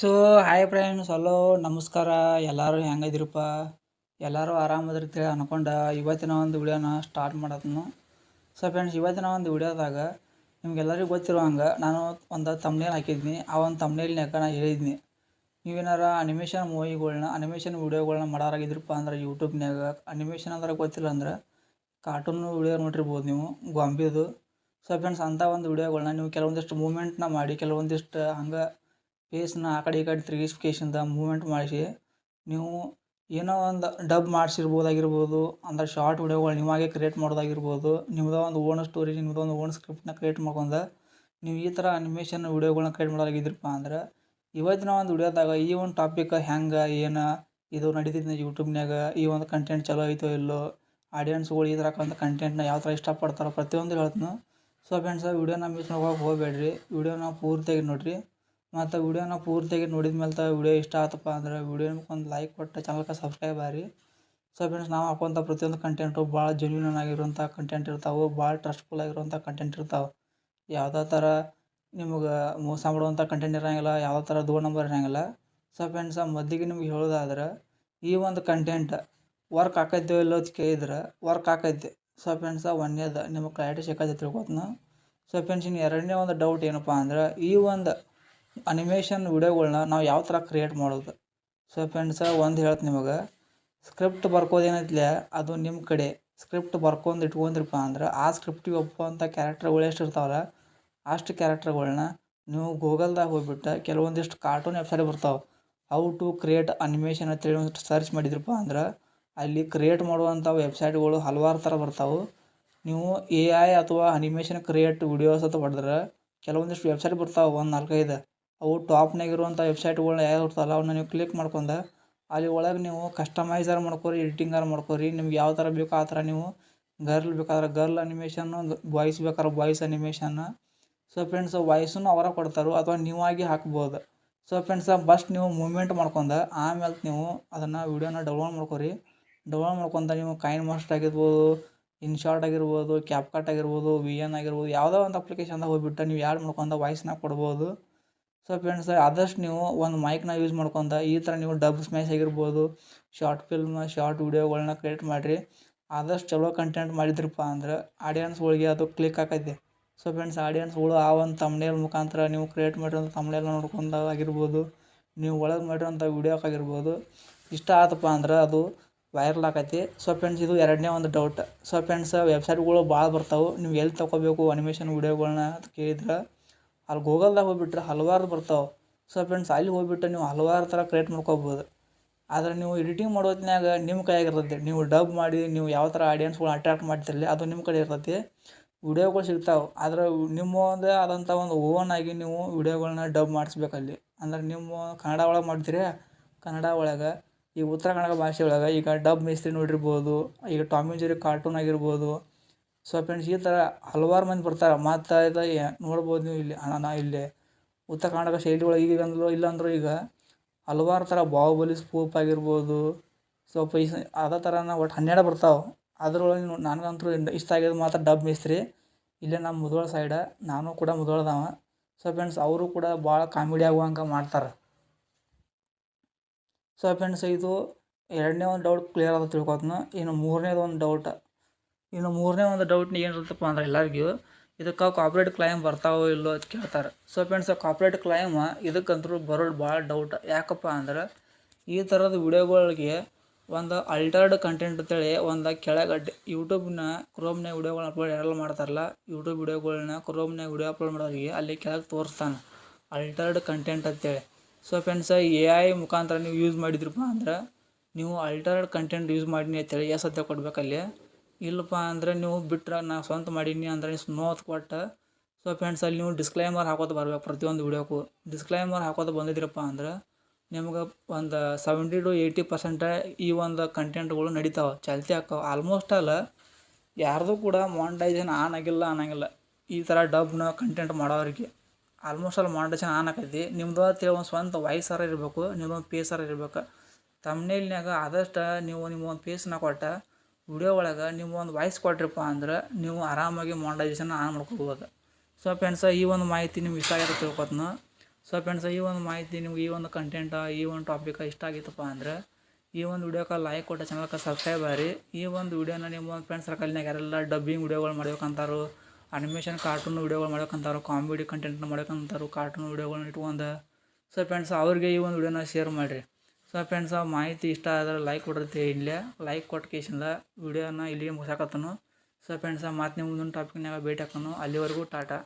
So hi friends hello ನಮಸ್ಕಾರ. ಎಲ್ಲರೂ ಹೆಂಗದಿರಪ್ಪ ಎಲ್ಲರೂ ಆರಾಮದಿರ್ತೀರಿ ಅನ್ಕೊಂಡು ಇವತ್ತಿನ ಒಂದು ವಿಡಿಯೋನ ಸ್ಟಾರ್ಟ್ ಮಾಡತ್ನು. ಸೊ ಫ್ರೆಂಡ್ಸ್ ಇವತ್ತಿನ ಒಂದು ವಿಡಿಯೋದಾಗ ನಿಮ್ಗೆಲ್ಲರಿಗೂ ಗೊತ್ತಿರೋ ಹಂಗೆ ನಾನು ಒಂದು ತಮ್ನೇಲ್ ಹಾಕಿದ್ನಿ. ಆ ಒಂದು ತಮ್ನೇಲ್ನ್ಯಾಗ ನಾನು ಹೇಳಿದ್ನಿ. ನೀವೇನಾರ ಅನಿಮೇಷನ್ ಮೂವಿಗಳನ್ನ ಅನಿಮೇಷನ್ ವೀಡಿಯೋಗಳನ್ನ ಮಾಡೋರಾಗಿದ್ರಪ್ಪ ಅಂದ್ರೆ ಯೂಟ್ಯೂಬ್ನ್ಯಾಗ ಅನಿಮೇಷನ್ ಅಂದ್ರೆ ಗೊತ್ತಿಲ್ಲ ಅಂದ್ರೆ ಕಾರ್ಟೂನ್ ವಿಡಿಯೋ ನೋಡಿರ್ಬೋದು ನೀವು. ಗೊಂಬೆದು. ಸೊ ಫ್ರೆಂಡ್ಸ್ ಅಂಥ ಒಂದು ವಿಡಿಯೋಗಳ್ನ ನೀವು ಕೆಲವೊಂದಿಷ್ಟು ಮೂಮೆಂಟ್ನ ಮಾಡಿ, ಕೆಲವೊಂದಿಷ್ಟು ಹಂಗೆ ಫೇಸ್ನ ಆ ಕಡೆ ಈ ಕಡೆ ತಿರುಗಿಸ್ಕೇಶಿಂದ ಮೂಮೆಂಟ್ ಮಾಡಿಸಿ, ನೀವು ಏನೋ ಒಂದು ಡಬ್ ಮಾಡಿಸಿರ್ಬೋದಾಗಿರ್ಬೋದು, ಅಂದ್ರೆ ಶಾರ್ಟ್ ವಿಡಿಯೋಗಳು ನಿಮಗೆ ಕ್ರಿಯೇಟ್ ಮಾಡೋದಾಗಿರ್ಬೋದು ನಿಮ್ಮದ ಒಂದು ಓನ್ ಸ್ಟೋರಿ ನಿಮ್ಮದ ಒಂದು ಓನ್ ಸ್ಕ್ರಿಪ್ಟ್ನ ಕ್ರಿಯೇಟ್ ಮಾಡ್ಕೊಂಡು, ನೀವು ಈ ಥರ ಅನಿಮೇಷನ್ ವಿಡಿಯೋಗಳ್ನ ಕ್ರಿಯೇಟ್ ಮಾಡೋದಾಗಿದ್ರಪ್ಪ ಅಂದ್ರೆ, ಇವತ್ತಿನ ಒಂದು ವಿಡಿಯೋದಾಗ ಈ ಒಂದು ಟಾಪಿಕ್ ಹೆಂಗೆ, ಏನು, ಇದು ನಡೀತಿದ್ದೆ ಯೂಟ್ಯೂಬ್ನಾಗ ಈ ಒಂದು ಕಂಟೆಂಟ್ ಚಲೋ ಐತೋ ಇಲ್ಲೋ ಆಡಿಯನ್ಸ್ಗಳು ಈ ಥರ ಕಂಟೆಂಟ್ನ ಯಾವ ಥರ ಇಷ್ಟಪಡ್ತಾರೋ ಪ್ರತಿಯೊಂದು ಹೇಳ್ತೀನಿ. ಸೊ ಫ್ರೆಂಡ್ಸ್ ವಿಡಿಯೋನ ಮಿಸ್ ಮಾಡ್ಕೊಳಕ್ಕೆ ಹೋಗಬೇಡ್ರಿ. ವಿಡಿಯೋನ ಪೂರ್ತಿಯಾಗಿ ನೋಡಿರಿ. ಮತ್ತು ವಿಡಿಯೋನ ಪೂರ್ತಿಯಾಗಿ ನೋಡಿದ ಮೇಲೆ ವಿಡಿಯೋ ಇಷ್ಟ ಆತಪ್ಪ ಅಂದ್ರೆ ವಿಡಿಯೋನ ಒಂದು ಲೈಕ್ ಕೊಟ್ಟು ಚಾನಲ್ಗೆ ಸಬ್ಸ್ಕ್ರೈಬ್ ಆಗಿ ಸೊ ಫ್ರೆಂಡ್ಸ್ ನಾವು ಹಾಕುವಂಥ ಪ್ರತಿಯೊಂದು ಕಂಟೆಂಟು ಭಾಳ ಜೆನ್ಯೂನ್ ಆಗಿರುವಂಥ ಕಂಟೆಂಟ್ ಇರ್ತಾವೆ, ಭಾಳ ಟ್ರಸ್ಟ್ಫುಲ್ ಆಗಿರುವಂಥ ಕಂಟೆಂಟ್ ಇರ್ತಾವೆ. ಯಾವುದೇ ಥರ ನಿಮ್ಗೆ ಮೋಸ ಮಾಡುವಂಥ ಕಂಟೆಂಟ್ ಇರೋಂಗಿಲ್ಲ, ಯಾವುದೇ ಥರ ದೋ ನಂಬರ್ ಇರೋಂಗಿಲ್ಲ. ಸೊ ಫ್ರೆಂಡ್ಸ್ ಮೊದಲಿಗೆ ನಿಮ್ಗೆ ಹೇಳೋದಾದ್ರೆ, ಈ ಒಂದು ಕಂಟೆಂಟ್ ವರ್ಕ್ ಆಕೈತೋ ಇಲ್ಲೋ ಕೇಳಿದ್ರೆ ವರ್ಕ್ ಆಕೈತೆ. ಸೊ ಫ್ರೆಂಡ್ಸ ಒಂದೇದು ನಿಮಗೆ ಕ್ಲಾರಿಟಿ ಸಿಕ್ಕೈತೆ ತಿಳ್ಕೊತನ. ಸೊ ಫ್ರೆಂಡ್ಸ್ ಇನ್ನು ಎರಡನೇ ಒಂದು ಡೌಟ್ ಏನಪ್ಪ ಅಂದ್ರೆ, ಈ ಒಂದು ಅನಿಮೇಷನ್ ವಿಡಿಯೋಗಳ್ನ ನಾವು ಯಾವ ಥರ ಕ್ರಿಯೇಟ್ ಮಾಡೋದು? ಸೊ ಫ್ರೆಂಡ್ಸ ಒಂದು ಹೇಳ್ತೆ ನಿಮಗೆ. ಸ್ಕ್ರಿಪ್ಟ್ ಬರ್ಕೋದು ಏನೈತ್ಲೆ ಅದು ನಿಮ್ಮ ಕಡೆ. ಸ್ಕ್ರಿಪ್ಟ್ ಬರ್ಕೊಂಡು ಇಟ್ಕೊಂಡಿರಪ್ಪ ಅಂದ್ರೆ ಆ ಸ್ಕ್ರಿಪ್ಟಿಗೆ ಒಪ್ಪುವಂಥ ಕ್ಯಾರೆಕ್ಟರ್ಗಳು ಎಷ್ಟು ಇರ್ತಾವಲ್ಲ, ಅಷ್ಟು ಕ್ಯಾರೆಕ್ಟರ್ಗಳನ್ನ ನೀವು ಗೂಗಲ್ದಾಗ ಹೋಗ್ಬಿಟ್ಟು ಕೆಲವೊಂದಿಷ್ಟು ಕಾರ್ಟೂನ್ ವೆಬ್ಸೈಟ್ ಬರ್ತಾವೆ. ಹೌ ಟು ಕ್ರಿಯೇಟ್ ಅನಿಮೇಷನ್ ಅಂತೇಳಿ ಒಂದಿಷ್ಟು ಸರ್ಚ್ ಮಾಡಿದ್ರಪ್ಪ ಅಂದ್ರೆ, ಅಲ್ಲಿ ಕ್ರಿಯೇಟ್ ಮಾಡುವಂಥ ವೆಬ್ಸೈಟ್ಗಳು ಹಲವಾರು ಥರ ಬರ್ತಾವೆ. ನೀವು ಎ ಐ ಅಥವಾ ಅನಿಮೇಷನ್ ಕ್ರಿಯೇಟ್ ವಿಡಿಯೋಸ್ ಅಂತ ಹೊಡೆದ್ರೆ, ಕೆಲವೊಂದಿಷ್ಟು ವೆಬ್ಸೈಟ್ ಬರ್ತಾವೆ ಒಂದು ನಾಲ್ಕೈದು. ಅವು ಟಾಪ್ನಾಗ ಇರುವಂಥ ವೆಬ್ಸೈಟ್ಗಳ್ನ ಯಾವ್ಯಾವ ಇರ್ತಾವಲ್ಲ ಅವನ್ನ ನೀವು ಕ್ಲಿಕ್ ಮಾಡ್ಕೊಂಡು ಅಲ್ಲಿ ಒಳಗೆ ನೀವು ಕಸ್ಟಮೈಸರ್ ಮಾಡ್ಕೊರಿ ಎಡಿಟಿಂಗಾರ ಮಾಡ್ಕೊರಿ. ನಿಮ್ಗೆ ಯಾವ ಥರ ಬೇಕೋ ಆ ಥರ ನೀವು ಗರ್ಲ್ ಬೇಕಾದ್ರೆ ಗರ್ಲ್ ಅನಿಮೇಷನ್ನು ಬಾಯ್ಸ್ ಬೇಕಾದ್ರೆ ಬಾಯ್ಸ್ ಅನಿಮೇಷನ್ ಸೊ ಫ್ರೆಂಡ್ಸ್ ವಾಯ್ಸನ್ನು ಅವರ ಕೊಡ್ತಾರೆ. ಅಥವಾ ನೀವಾಗಿ ಹಾಕ್ಬೋದು. ಸೊ ಫ್ರೆಂಡ್ಸ್ ಫಸ್ಟ್ ನೀವು ಮೂಮೆಂಟ್ ಮಾಡ್ಕೊಂಡು ಆಮೇಲೆ ನೀವು ಅದನ್ನು ವೀಡಿಯೋನ ಡೌನ್ಲೋಡ್ ಮಾಡ್ಕೊರಿ. ಡೌನ್ಲೋಡ್ ಮಾಡ್ಕೊಂತ ನೀವು ಕೈನ್ ಮಾಸ್ಟರ್ ಆಗಿರ್ಬೋದು ಇನ್ಶಾರ್ಟ್ ಆಗಿರ್ಬೋದು ಕ್ಯಾಪ್ಕಟ್ ಆಗಿರ್ಬೋದು ವಿ ಎನ್ ಆಗಿರ್ಬೋದು, ಯಾವುದೋ ಒಂದು ಅಪ್ಲಿಕೇಶನ್ದಾಗ ಹೋಗ್ಬಿಟ್ಟು ನೀವು ಆ್ಯಡ್ ಮಾಡ್ಕೊಂಡು ವಾಯ್ಸ್ನ ಕೊಡ್ಬೋದು. ಸೊ ಫ್ರೆಂಡ್ಸ್ ಆದಷ್ಟು ನೀವು ಒಂದು ಮೈಕ್ನ ಯೂಸ್ ಮಾಡ್ಕೊಂತ ಈ ಥರ ನೀವು ಡಬ್ ಸ್ಮ್ಯಾಶ್ ಆಗಿರ್ಬೋದು ಶಾರ್ಟ್ ಫಿಲ್ಮ್ ಶಾರ್ಟ್ ವೀಡಿಯೋಗಳನ್ನ ಕ್ರಿಯೇಟ್ ಮಾಡಿರಿ. ಆದಷ್ಟು ಚಲೋ ಕಂಟೆಂಟ್ ಮಾಡಿದ್ರಪ್ಪ ಅಂದ್ರೆ ಆಡಿಯನ್ಸ್ಗಳಿಗೆ ಅದು ಕ್ಲಿಕ್ ಆಕೈತಿ. ಸೊ ಫ್ರೆಂಡ್ಸ್ ಆಡಿಯನ್ಸ್ಗಳು ಆ ಒಂದು ತಮ್ನೇಲ್ ಮುಖಾಂತರ ನೀವು ಕ್ರಿಯೇಟ್ ಮಾಡಿರೋಂಥ ತಮ್ನೇಲ್ ನೋಡ್ಕೊಂಡಾಗಿರ್ಬೋದು ನೀವು ಒಳಗೆ ಮಾಡಿರೋಂಥ ವೀಡಿಯೋಕ್ಕಾಗಿರ್ಬೋದು ಇಷ್ಟ ಆತಪ್ಪ ಅಂದ್ರೆ ಅದು ವೈರಲ್ ಆಕೈತಿ. ಸೊ ಫ್ರೆಂಡ್ಸ್ ಇದು ಎರಡನೇ ಒಂದು ಡೌಟ್ ಸೊ ಫ್ರೆಂಡ್ಸ್ ವೆಬ್ಸೈಟ್ಗಳು ಭಾಳ ಬರ್ತಾವೆ. ನೀವು ಎಲ್ಲಿ ತೊಗೋಬೇಕು ಅನಿಮೇಷನ್ ವೀಡಿಯೋಗಳನ್ನ ಅಂತ ಕೇಳಿದ್ರೆ ಅಲ್ಲಿ ಗೂಗಲ್ದಾಗ ಹೋಗ್ಬಿಟ್ರೆ ಹಲವಾರು ಬರ್ತಾವೆ. ಸೊ ಫ್ರೆಂಡ್ಸ್ ಅಲ್ಲಿ ಹೋಗ್ಬಿಟ್ಟು ನೀವು ಹಲವಾರು ಥರ ಕ್ರಿಯೇಟ್ ಮಾಡ್ಕೋಬೋದು. ಆದರೆ ನೀವು ಎಡಿಟಿಂಗ್ ಮಾಡೋ ಹೊತ್ನ್ಯಾಗ ನಿಮ್ಮ ಕೈಯಾಗಿರ್ತೈತಿ ನೀವು ಡಬ್ ಮಾಡಿ, ನೀವು ಯಾವ ಥರ ಆಡಿಯನ್ಸ್ಗಳು ಅಟ್ರಾಕ್ಟ್ ಮಾಡ್ತಿರಲಿ, ಅದು ನಿಮ್ಮ ಕಡೆ ಇರ್ತೈತಿ. ವಿಡಿಯೋಗಳು ಸಿಗ್ತಾವೆ. ಆದ್ರೆ ನಿಮ್ಮದೇ ಆದಂಥ ಒಂದು ಓನ್ ಆಗಿ ನೀವು ವಿಡಿಯೋಗಳ್ನ ಡಬ್ ಮಾಡಿಸ್ಬೇಕಲ್ಲಿ. ಅಂದ್ರೆ ನಿಮ್ಮ ಕನ್ನಡ ಒಳಗೆ ಮಾಡ್ತೀರಿ, ಕನ್ನಡ ಒಳಗೆ, ಈ ಉತ್ತರ ಕನ್ನಡ ಭಾಷೆ ಒಳಗೆ ಈಗ ಡಬ್ ಮಿಸ್ತ್ರಿ ನೋಡಿರ್ಬೋದು, ಈಗ ಟಾಮಿ ಜೆರಿ ಕಾರ್ಟೂನ್ ಆಗಿರ್ಬೋದು ಸೊ ಫ್ರೆಂಡ್ಸ್ ಈ ಥರ ಹಲವಾರು ಮಂದಿ ಬರ್ತಾರೆ. ಮಾತಾ ಇದು ನೋಡ್ಬೋದು ನೀವು ಇಲ್ಲಿ ನಾ ಇಲ್ಲಿ. ಉತ್ತರ ಕರ್ನಾಟಕ ಶೈಲಿಗಳು ಈಗ ಅಂದ್ರು ಇಲ್ಲಾಂದ್ರೂ ಈಗ ಹಲವಾರು ಥರ ಬಾಹುಬಲಿ ಸ್ಪೂಪ್ ಆಗಿರ್ಬೋದು. ಸೊ ಪೈಸ, ಅದೇ ಥರನ ಒಟ್ಟು ಹನ್ನೆರಡು ಬರ್ತಾವೆ. ಅದ್ರೊಳಗೆ ನನಗಂತೂ ಇಷ್ಟ ಆಗಿದ್ದು ಮಾತ್ರ ಡಬ್ ಮಿಸ್ತ್ರಿ. ಇಲ್ಲೇ ನಮ್ಮ ಮುದೋಳ ಸೈಡ ನಾನು ಕೂಡ ಮುದೋಳದವ. ಸೊ ಫ್ರೆಂಡ್ಸ್ ಅವರು ಕೂಡ ಭಾಳ ಕಾಮಿಡಿ ಆಗುವಂಗೆ ಮಾಡ್ತಾರೆ. ಸೊ ಫ್ರೆಂಡ್ಸ್ ಇದು ಎರಡನೇ ಒಂದು ಡೌಟ್ ಕ್ಲಿಯರ್ ಆದ ತಿಳ್ಕೊತನ. ಇನ್ನು ಮೂರನೇದು ಒಂದು ಡೌಟ್ ಇನ್ನು ಮೂರನೇ ಒಂದು ಡೌಟ್ನ ಏನಿರುತ್ತಪ್ಪ ಅಂದ್ರೆ ಎಲ್ಲರಿಗೂ ಇದಕ್ಕೆ ಕಾಪ್ರೇಟ್ ಕ್ಲೈಮ್ ಬರ್ತಾವೋ ಇಲ್ಲೋ ಅಂತ ಕೇಳ್ತಾರೆ. ಸೊ ಫ್ರೆಂಡ್ಸ್ ಕಾಪ್ರೇಟ್ ಕ್ಲೈಮ್ ಇದಕ್ಕಂತೂ ಬರೋದು ಭಾಳ ಡೌಟ್ ಯಾಕಪ್ಪ ಅಂದ್ರೆ ಈ ಥರದ ವಿಡಿಯೋಗಳಿಗೆ ಒಂದು ಅಲ್ಟರ್ಡ್ ಕಂಟೆಂಟ್ ಅಂತೇಳಿ ಒಂದು ಕೆಳಗೆ ಯೂಟ್ಯೂಬ್ನ ಕ್ರೋಮ್ನಾಗ ವಿಡಿಯೋಗಳನ್ನ ಅಪ್ಲೋಡ್ ಯಾರೆಲ್ಲ ಮಾಡ್ತಾರಲ್ಲ ಯೂಟ್ಯೂಬ್ ವಿಡಿಯೋಗಳನ್ನ ಕ್ರೋಮ್ನಾಗ ವಿಡಿಯೋ ಅಪ್ಲೋಡ್ ಮಾಡೋರಿಗೆ ಅಲ್ಲಿ ಕೆಳಗೆ ತೋರಿಸ್ತಾನೆ. ಅಲ್ಟರ್ಡ್ ಕಂಟೆಂಟ್ ಅಂತೇಳಿ. ಸೊ ಫ್ರೆಂಡ್ಸ್ ಎ ಐ ಮುಖಾಂತರ ನೀವು ಯೂಸ್ ಮಾಡಿದ್ರಪ್ಪ ಅಂದ್ರೆ ನೀವು ಅಲ್ಟರ್ಡ್ ಕಂಟೆಂಟ್ ಯೂಸ್ ಮಾಡಿನಿ ಅಂತೇಳಿ ಎಸ್ ಅಂತ ಕೊಡ್ಬೇಕಲ್ಲಿ ಇಲ್ಲಪ್ಪ ಅಂದ್ರೆ ನೀವು ಬಿಟ್ರೆ ನಾ ಸ್ವಂತ ಮಾಡೀನಿ ಅಂದ್ರೆ ನೀವು ಕೊಟ್ಟು. ಸೊ ಫ್ರೆಂಡ್ಸ್ ಅಲ್ಲಿ ನೀವು ಡಿಸ್ಕ್ಲೈಮರ್ ಹಾಕೋತ ಬರ್ಬೇಕು ಪ್ರತಿಯೊಂದು ವೀಡಿಯೋಕ್ಕೂ. ಡಿಸ್ಕ್ಲೈಮರ್ ಹಾಕೋತ ಬಂದಿದ್ದೀರಪ್ಪ ಅಂದ್ರೆ ನಿಮ್ಗೆ ಒಂದು ಸೆವೆಂಟಿ ಟು ಏಯ್ಟಿ ಪರ್ಸೆಂಟ ಈ ಒಂದು ಕಂಟೆಂಟ್ಗಳು ನಡೀತಾವೆ, ಚಾಲ್ತಿ ಆಕ್ಕಾವ ಆಲ್ಮೋಸ್ಟ್ ಅಲ್ಲ, ಯಾರ್ದು ಕೂಡ ಮಾನಿಟೈಸೇಷನ್ ಆನ್ ಆಗಿಲ್ಲ ಅನ್ನಂಗಿಲ್ಲ ಈ ಥರ ಡಬ್ನ ಕಂಟೆಂಟ್ ಮಾಡೋರಿಗೆ ಆಲ್ಮೋಸ್ಟ್ ಆಲ್ ಮಾನಿಟೈಸೇಷನ್ ಆನ್ ಆಕೈತಿ. ನಿಮ್ಮದು ಅಂತೇಳಿ ಒಂದು ಸ್ವಂತ ವಾಯ್ಸಾರ ಇರಬೇಕು ನಿಮ್ಮೊಂದು ಪೇಸಾರ ಇರಬೇಕು. ತಮ್ಮನೇಲಿನಾಗ ಆದಷ್ಟು ನೀವು ನಿಮ್ಮ ಒಂದು ಪೇಸ್ನ ಕೊಟ್ಟು ವಿಡಿಯೋ ಒಳಗೆ ನೀವು ಒಂದು ವಾಯ್ಸ್ ಕೊಟ್ರಿಪ್ಪ ಅಂದ್ರೆ ನೀವು ಆರಾಮಾಗಿ ಮಾನಿಟೈಸೇಷನ್ ಆನ್ ಮಾಡ್ಕೋಬೋದು. ಸೊ ಫ್ರೆಂಡ್ಸ ಈ ಒಂದು ಮಾಹಿತಿ ನಿಮ್ಗೆ ಇಷ್ಟ ಆಗಿರೋ ತಿಳ್ಕೊತನ. ಸೊ ಫ್ರೆಂಡ್ಸ್ ಈ ಒಂದು ಮಾಹಿತಿ ನಿಮ್ಗೆ ಈ ಒಂದು ಕಂಟೆಂಟ ಈ ಒಂದು ಟಾಪಿಕ ಇಷ್ಟ ಆಗಿತ್ತಪ್ಪ ಅಂದ್ರೆ ಈ ಒಂದು ವಿಡಿಯೋಕ್ಕೆ ಲೈಕ್ ಕೊಟ್ಟ ಚಾನಲ್ಗೆ ಸಬ್ಸ್ಕ್ರೈಬ್ ಆರಿ ಈ ಒಂದು ವಿಡಿಯೋನ ನಿಮ್ಮ ಒಂದು ಫ್ರೆಂಡ್ಸ್ ಸರ್ಕಲ್ನಾಗ ಯಾರೆಲ್ಲ ಡಬ್ಬಿಂಗ್ ವಿಡಿಯೋಗಳು ಮಾಡ್ಬೇಕಂತಾರು ಅನಿಮೇಷನ್ ಕಾರ್ಟೂನ್ ವಿಡಿಯೋಗಳು ಮಾಡ್ಬೇಕಂತಾರೋ ಕಾಮಿಡಿ ಕಂಟೆಂಟ್ನ ಮಾಡ್ಬೇಕಂತಾರೋ ಕಾರ್ಟೂನ್ ವಿಡಿಯೋಗಳನ್ನ ಇಟ್ಕೊಂಡು. ಸೊ ಫ್ರೆಂಡ್ಸ್ ಅವ್ರಿಗೆ ಈ ಒಂದು ವಿಡಿಯೋನ ಶೇರ್ ಮಾಡಿರಿ. ಸೊ ಫ್ರೆಂಡ್ಸ್ ಆ ಮಾಹಿತಿ ಇಷ್ಟ ಆದರೆ ಲೈಕ್ ಕೊಡಿರ್ತೀವಿ ಇಲ್ಲೇ. ಲೈಕ್ ಕೊಟ್ಟು ಕೇಸಿಂದ ವೀಡಿಯೋನ ಇಲ್ಲಿಗೆ ಮುಗಿಸಾಕತ್ತನು. ಸೊ ಫ್ರೆಂಡ್ಸ್ ಮತ್ತೆ ನಿಮ್ಮ ಮುಂದಿನ ಟಾಪಿಕ್ನಾಗ ಭೇಟಿ ಹಾಕೋನು ಅಲ್ಲಿವರೆಗೂ ಟಾಟಾ.